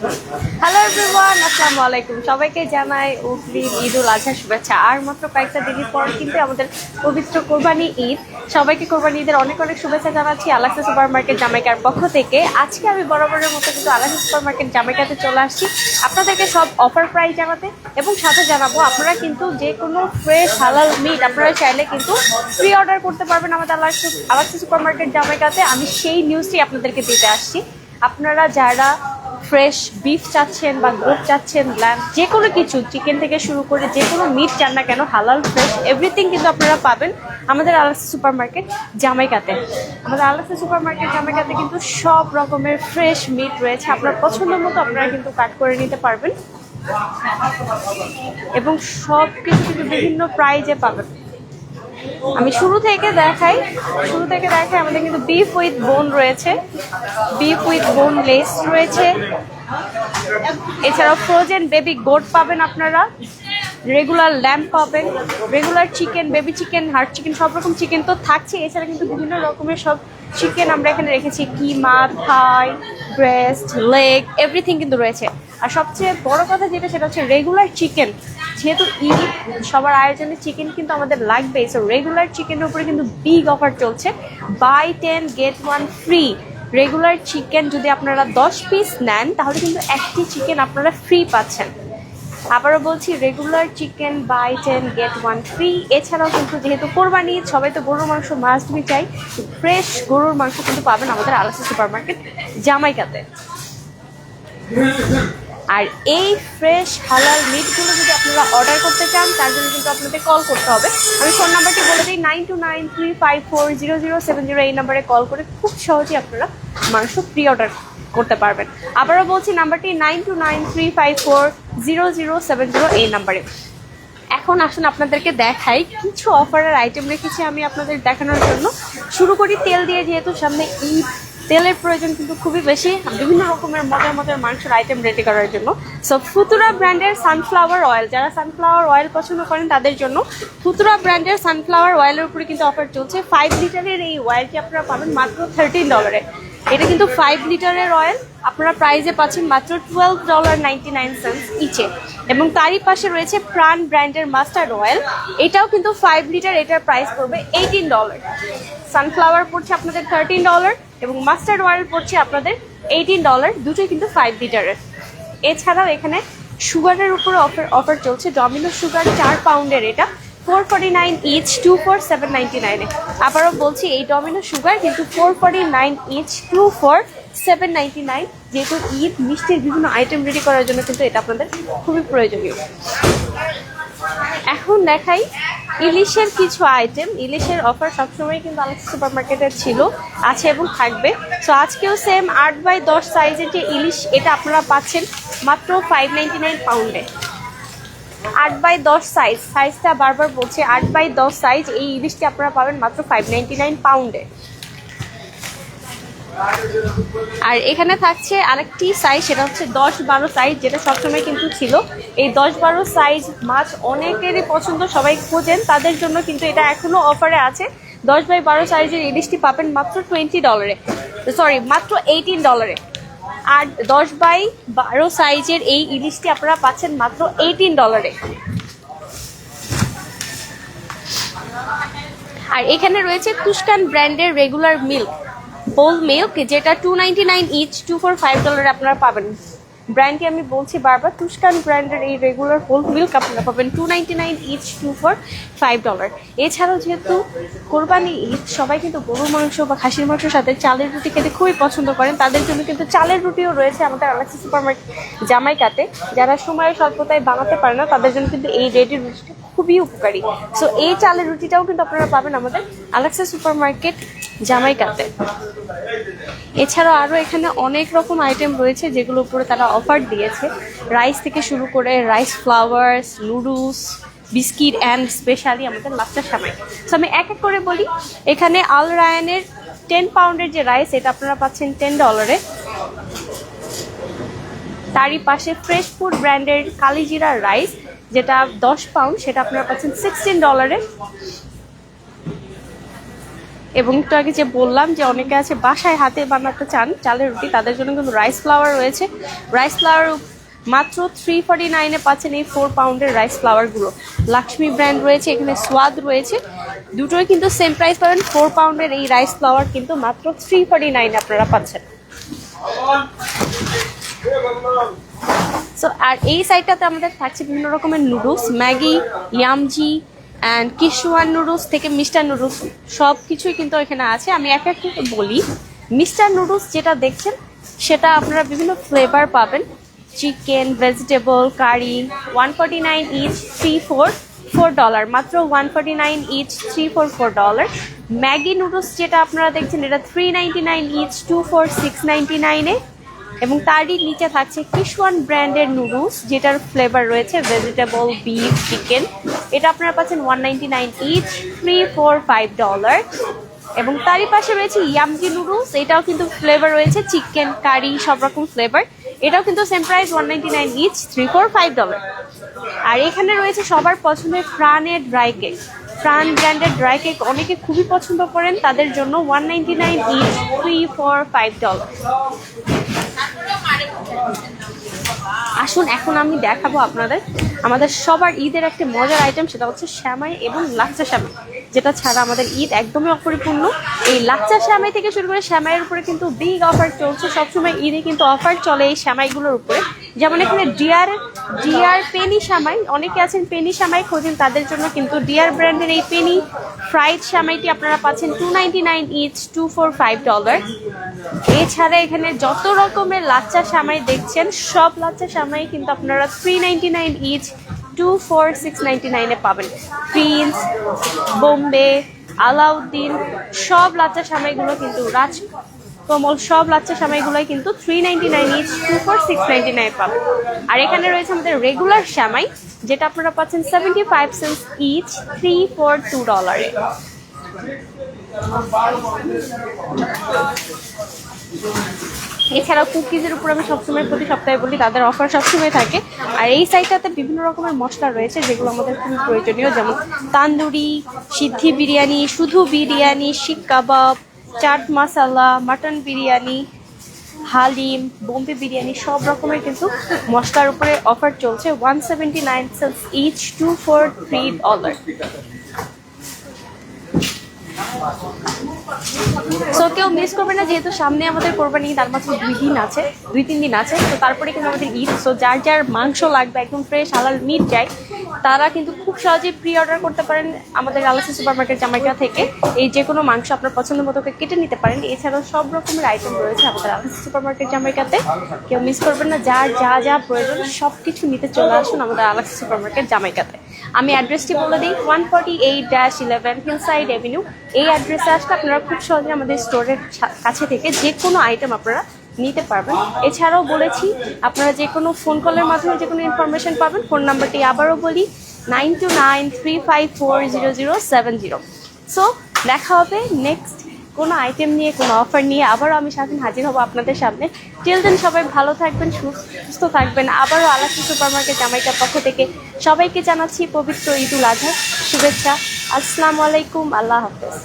Hello everyone আসসালামু আলাইকুম সবাইকে জানাই অগ্রিম ঈদ উল আজহা শুভেচ্ছা। আর মাত্র কয়েকটা দিনের পর কিন্তু আমাদের পবিত্র কোরবানি ঈদ। সবাইকে কোরবানি ঈদের অনেক অনেক শুভেচ্ছা জানাচ্ছি আলাক্সা সুপার মার্কেট জামাইকার পক্ষ থেকে। আজকে আমি বরাবরের মতো কিন্তু আলাক্সা সুপার মার্কেট জামাইকাতে চলে আসছি। আপনাদেরকে সব অফার প্রাইস জানাতে এবং সাথে জানাব আপনারা কিন্তু যে কোনো ফ্রেশ হালাল মিট আপনারা চাইলে কিন্তু প্রি অর্ডার করতে পারবেন আমাদের আলাক্সা আলাক্সা সুপার মার্কেট জামাইকাতে। আমি সেই নিউজটি আপনাদেরকে দিতে আসছি। আপনারা যারা ফ্রেশ বিফ চাচ্ছেন বা গোট চাচ্ছেন ল্যাম্প যে কোনো কিছু চিকেন থেকে শুরু করে যে কোনো মিট চান না কেন হালাল ফ্রেশ এভরিথিং কিন্তু আপনারা পাবেন আমাদের আলাক্সা সুপার মার্কেট জামাইকাতে। আমাদের আলাক্সা সুপার মার্কেট জামাইকাতে কিন্তু সব রকমের ফ্রেশ মিট রয়েছে। আপনার পছন্দ মতো আপনারা কিন্তু কাট করে নিতে পারবেন। এবং সব কিছু কিন্তু বিভিন্ন প্রাইজে পাবেন। আমি শুরু থেকে দেখাই। শুরু থেকে দেখাই, আমাদের কিন্তু বিফ উইথ বোন রয়েছে। বিফ উইথ বোন লেস রয়েছে। এছাড়াও ফ্রোজেন বেবি গোট পাবেন আপনারা। রেগুলার ল্যাম্প পাবেন। Regular chicken baby chicken heart chicken সব রকম চিকেন তো থাকছে। এছাড়া কিন্তু বিভিন্ন রকমের সব চিকেন আমরা এখানে রেখেছি। Keema thigh breast leg everything কিন্তু রয়েছে। আর সবচেয়ে বড় কথা যেটা, সেটা হচ্ছে রেগুলার চিকেন যেহেতু ঈদ সবার আয়োজনে চিকেন কিন্তু আমাদের লাগবে সো রেগুলার চিকেনের উপরে কিন্তু বিগ অফার চলছে। Buy ten get one free regular chicken যদি আপনারা দশ পিস নেন, তাহলে কিন্তু একটি চিকেন আপনারা ফ্রি পাচ্ছেন। আবারও বলছি regular chicken buy ten get one free এছাড়াও কিন্তু যেহেতু কোরবানি, সবাই তো গরুর মাংস মাস্ট বি চাই ফ্রেশ গরুর মাংস কিন্তু পাবেন আমাদের আলাসা সুপার মার্কেট জামাইকাতে। আর এই ফ্রেশ হালাল মিটগুলো যদি আপনারা অর্ডার করতে চান, তার জন্য কিন্তু আপনাদের কল করতে হবে। আমি ফোন নাম্বারটি বলে দিই nine two nine three five four zero zero seven zero এই নাম্বারে কল করে খুব সহজেই আপনারা মাংস প্রি অর্ডার করতে পারবেন। আবারও বলছি নাম্বারটি nine two nine three five four zero zero seven zero এই নাম্বারে এখন আসুন আপনাদেরকে দেখাই, কিছু অফারের আইটেম রেখেছি আমি আপনাদের দেখানোর জন্য। শুরু করি তেল দিয়ে, যেহেতু সামনে ঈদ তেলের প্রয়োজন কিন্তু খুবই বেশি। বিভিন্ন রকমের মজার মজার মাংসের আইটেম রেডি করার জন্য। সো ফুতুরা ব্র্যান্ডের সানফ্লাওয়ার অয়েল যারা সানফ্লাওয়ার অয়েল পছন্দ করেন তাদের জন্য ফুতুরা ব্র্যান্ডের সানফ্লাওয়ার অয়েলের উপরে কিন্তু অফার চলছে। ফাইভ লিটারের এই অয়েলটি আপনারা পাবেন মাত্র থার্টিন ডলারে এটা কিন্তু ফাইভ লিটারের অয়েল আপনারা প্রাইজে পাচ্ছেন মাত্র twelve dollar ninety nine cents ইচে এবং তারই পাশে রয়েছে প্রাণ ব্র্যান্ডের মাস্টার্ড অয়েল এটাও কিন্তু ফাইভ লিটার এটার প্রাইস পড়বে এইটিন ডলার সানফ্লাওয়ার পড়ছে আপনাদের থার্টিন ডলার এবং মাস্টার্ড অয়েল পড়ছে আপনাদের এইটিন ডলার দুটোই কিন্তু ফাইভ লিটারের এছাড়াও এখানে সুগারের উপরে অফার অফার চলছে। ডমিনো সুগার চার পাউন্ডের এটা। Four forty nine each two four seven ninety নাইনে আবারও বলছি, এই ডমিনো সুগার কিন্তু four forty nine each two four seven ninety nine যেহেতু ঈদ, মিষ্টির বিভিন্ন আইটেম রেডি করার জন্য কিন্তু এটা আপনাদের খুবই প্রয়োজনীয়। এখন দেখাই ইলিশের কিছু আইটেম ইলিশের অফার সবসময় কিন্তু আলাদা সুপার মার্কেটে ছিল, আছে এবং থাকবে। সো আজকেও সেম আট বাই দশ সাইজের যে ইলিশ, এটা আপনারা পাচ্ছেন মাত্র ফাইভ নাইনটি নাইন পাউন্ডে আট বাই দশ সাইজ সাইজটা বারবার বলছে, আট বাই দশ সাইজ এই ইলিশটি আপনারা পাবেন মাত্র ফাইভ নাইন পাউন্ডে আর এখানে থাকছে আরেকটি সাইজ সেটা হচ্ছে দশ বারো সাইজ যেটা সবসময় কিন্তু ছিল। এই দশ বারো সাইজ মাছ অনেকেরই পছন্দ, সবাই খোঁজেন, তাদের জন্য কিন্তু এটা এখনও অফারে আছে। দশ বাই বারো সাইজের ইলিশটি পাবেন মাত্র টোয়েন্টি ডলারে সরি মাত্র এইটিন ডলারে আর দশ বাই বারো সাইজের এই ইলিশটি আপনারা পাচ্ছেন মাত্র এইটিন ডলারে আর এখানে রয়েছে তুস্কান ব্র্যান্ডের রেগুলার মিল্ক হোল মিল্ক যেটা two ninety nine each two four five ডলারে আপনারা পাবেন। ব্র্যান্ডটি আমি বলছি বারবার? তুস্কান ব্র্যান্ডের এই রেগুলার হোল মিল্ক আপনারা পাবেন two ninety nine each two for five dollar এছাড়াও যেহেতু কোরবানি ঈদ, সবাই কিন্তু গরুর মাংস বা খাসির মাংসের সাথে চালের রুটি খেতে খুবই পছন্দ করেন। তাদের জন্য কিন্তু চালের রুটিও রয়েছে আমাদের আলাক্সি সুপার মার্কেট জামাইকাতে। যারা সময়ের স্বল্পতায় বানাতে পারে না, তাদের জন্য কিন্তু এই রেডি রুটিটা খুবই উপকারী। সো এই চালের রুটিটাও কিন্তু আপনারা পাবেন আমাদের আলাক্সা সুপার মার্কেট জামাইকাতে। এছাড়াও আরও এখানে অনেক রকম আইটেম রয়েছে যেগুলোর উপরে তারা অফার দিয়েছে। রাইস থেকে শুরু করে rice flours noodles biscuit and specially আমাদের লাচ্চা সামাই। সো আমি এক এক করে বলি। এখানে আল রায়ানের টেন পাউন্ডের যে রাইস এটা আপনারা পাচ্ছেন টেন ডলারে তারই পাশে ফ্রেশ ফুড ব্র্যান্ডের কালিজিরা রাইস যেটা দশ পাউন্ড সেটা আপনারা পাচ্ছেন সিক্সটিন ডলারে এবং একটু আগে যে বললাম যে অনেকে আছে বাসায় হাতে বানাতে চান চালের রুটি, তাদের জন্য কিন্তু রাইস ফ্লাওয়ার রয়েছে। রাইস ফ্লাওয়ার মাত্র থ্রি ফর্টি নাইনে পাচ্ছেন এই ফোর পাউন্ডের রাইস ফ্লাওয়ারগুলো লাক্ষ্মী ব্র্যান্ড রয়েছে, এখানে সোয়াদ রয়েছে। দুটোই কিন্তু সেম প্রাইস পাবেন ফোর পাউন্ডের এই রাইস ফ্লাওয়ার কিন্তু মাত্র থ্রি ফর্টি নাইনে আপনারা পাচ্ছেন। সো আর এই সাইডটাতে আমাদের থাকছে বিভিন্ন রকমের নুডলস ম্যাগি ইয়ামজি অ্যান্ড কিশওয়ান নুডলস থেকে মিস্টার নুডলস সব কিছুই কিন্তু এখানে আছে। আমি এক এক বলি। মিস্টার নুডলস যেটা দেখছেন, সেটা আপনারা বিভিন্ন ফ্লেভার পাবেন। Chicken vegetable curry one forty nine each three four four dollar মাত্র one forty nine each three four four dollar Maggi noodles যেটা আপনারা দেখছেন, এটা three ninety nine each two four six ninety নাইনে এবং তারই নিচে থাকছে কিশওয়ান ব্র্যান্ডের নুডলস যেটার ফ্লেভার রয়েছে ভেজিটেবল বিফ চিকেন এটা আপনারা পাচ্ছেন one ninety nine each three four five dollar এবং তারই পাশে রয়েছে ইয়ামজি নুডলস এটাও কিন্তু ফ্লেভার রয়েছে চিকেন কারি সব রকম ফ্লেভার এটাও কিন্তু same price one ninety nine each three four five dollar আর এখানে রয়েছে সবার পছন্দের ফ্রানের ড্রাই কেক ফ্রান ব্র্যান্ডের ড্রাই কেক অনেকে খুবই পছন্দ করেন, তাদের জন্য one ninety nine each three four five dollar আসুন, এখন আমি দেখাবো আপনাদের আমাদের সবার ঈদের একটা মজার আইটেম সেটা হচ্ছে শ্যামাই এবং লাচ্চা শ্যামাই, যেটা ছাড়া আমাদের ঈদ একদমই অপরিপূর্ণ। এই লাচ্চা শ্যামাই থেকে শুরু করে শ্যামাইয়ের উপরে কিন্তু বিগ অফার চলছে। সবসময় ঈদে কিন্তু অফার চলে এই শ্যামাইগুলোর উপরে। যেমন এখানে ডিয়ার ডিয়ার পেনি সামাই, অনেকে আছেন পেনি সামাই খোঁজেন, তাদের জন্য কিন্তু ডিয়ার ব্র্যান্ডের এই পেনি ফ্রাইড সামাইটি আপনারা পাচ্ছেন two ninety nine each two four five dollar এছাড়া এখানে যত রকমের লাচ্চা সামাই দেখছেন, সব লাচ্চা সামাই কিন্তু আপনারা three ninety nine each two four six ninety নাইনে পাবেন। প্রিন্স বোম্বে, আলাউদ্দিন, সব লাচ্চা সামাইগুলো কিন্তু রাজ কমল সব লাচ্চা সামাইগুলোই কিন্তু three ninety nine each two four six ninety nine পাবেন আর এখানে রয়েছে আমাদের রেগুলার সামাই, যেটা আপনারা পাচ্ছেন seventy five cents each three four two ডলারে এছাড়াও কুকিজের উপর আমি সবসময় প্রতি সপ্তাহে বলি, তাদের অফার সবসময় থাকে। আর এই সাইডটাতে বিভিন্ন রকমের মশলা রয়েছে, যেগুলো আমাদের খুবই প্রয়োজনীয়, যেমন তান্দুরি, সিদ্ধি বিরিয়ানি, শুধু বিরিয়ানি শিক কাবাব চাট মশালা, মাটন বিরিয়ানি, হালিম, বোম্বে বিরিয়ানি সব রকমের কিন্তু মশলার উপরে অফার চলছে। One seventy nine cents each two four three dollar so কেউ মিস করবে না, যেহেতু সামনে আমাদের কোরবানি ঈদ আর মাত্র দুই দিন আছে, দুই তিন দিন আছে। তো তারপরে কিন্তু আমাদের ঈদ সো যার যার মাংস লাগবে, একদম ফ্রেশ হালাল মিট যায় তারা কিন্তু খুব সহজেই প্রি অর্ডার করতে পারেন আমাদের আলাসি সুপার মার্কেট জামাইকা থেকে। এই যে কোনো মাংস আপনার পছন্দ মতো কেটে নিতে পারেন। এছাড়াও সব রকমের আইটেম রয়েছে আমাদের আলাসি সুপার মার্কেট জামাইকাতে। কেউ মিস করবেন না, যার যা যা প্রয়োজন সব কিছু নিতে চলে আসুন আমাদের আলাসি সুপার মার্কেট জামাইকাতে। আমি অ্যাড্রেসটি বলে দিই one forty eight dash eleven Hillside Avenue এই অ্যাড্রেসে আসলে আপনারা খুব সহজে আমাদের স্টোরের কাছে থেকে যে কোনো আইটেম আপনারা নিতে পারবেন। এছাড়াও বলেছি, আপনারা যে কোনো ফোন কলের মাধ্যমে যে কোনো ইনফরমেশন পাবেন ফোন নাম্বারটি আবারও বলি nine two nine three five four zero zero seven zero so দেখা হবে নেক্সট কোনো আইটেম নিয়ে, কোনো অফার নিয়ে। আবারও আমি সাথে হাজির হব আপনাদের সামনে। টিল দেন সবাই ভালো থাকবেন, সুস্থ থাকবেন। আবারও আলাসি সুপার মার্কেট জামাইকার পক্ষ থেকে সবাইকে জানাচ্ছি পবিত্র ঈদুল আজহার শুভেচ্ছা। আসসালামু আলাইকুম, আল্লাহ হাফেজ।